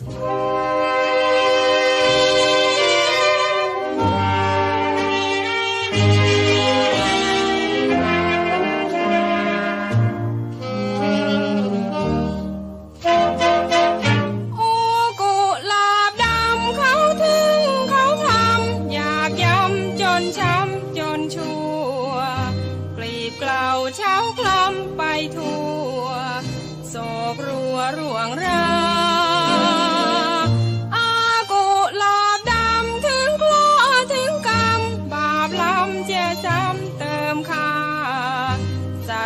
โอ้กุหลาบดำเขาถึงเขาทำอยากยำจนช้ำจนชั่วกลีบกล่าเช้าคลำไปทั่วโศกรัวร่วงราอา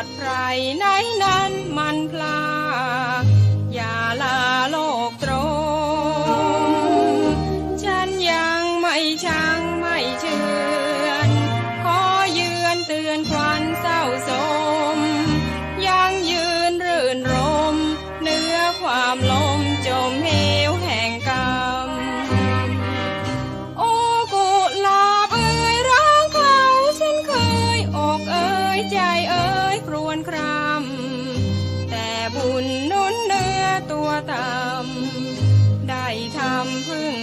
สัตว์ไพรไหนนั้นมันพลา อย่าลาโลกตรง ฉันยังไม่ช่างไม่เชื่อนขอยืนเตือนควันเศร้าสม ยังยืนรื่นรม เนื้อความลมจมเห บุญนุนเนื้อตัวตำได้ทำพึ่ง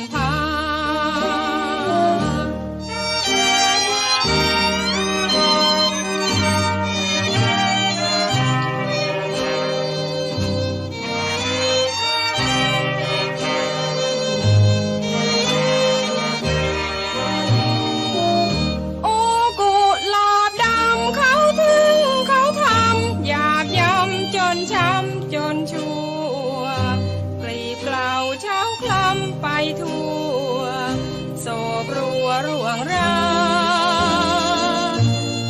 นช้ำจนชั่วกลีบเกล่าเช้าคลำไปทั่วโศกรัวร่วงรา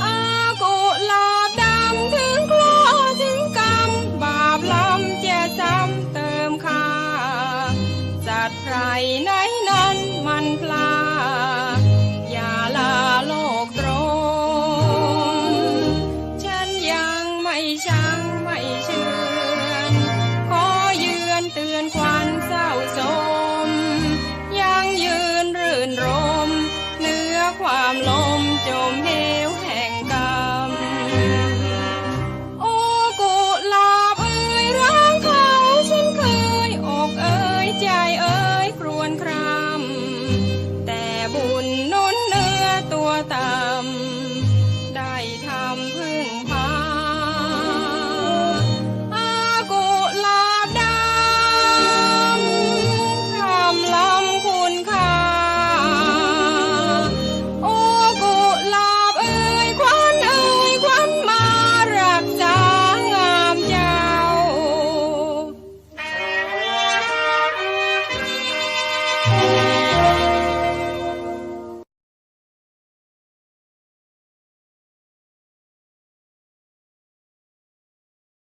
อากุหลาบดำถึงคลอถึงกรรมบาปลำแจซ้ำเติมค่าสัตว์ไพรไหน ความลมจม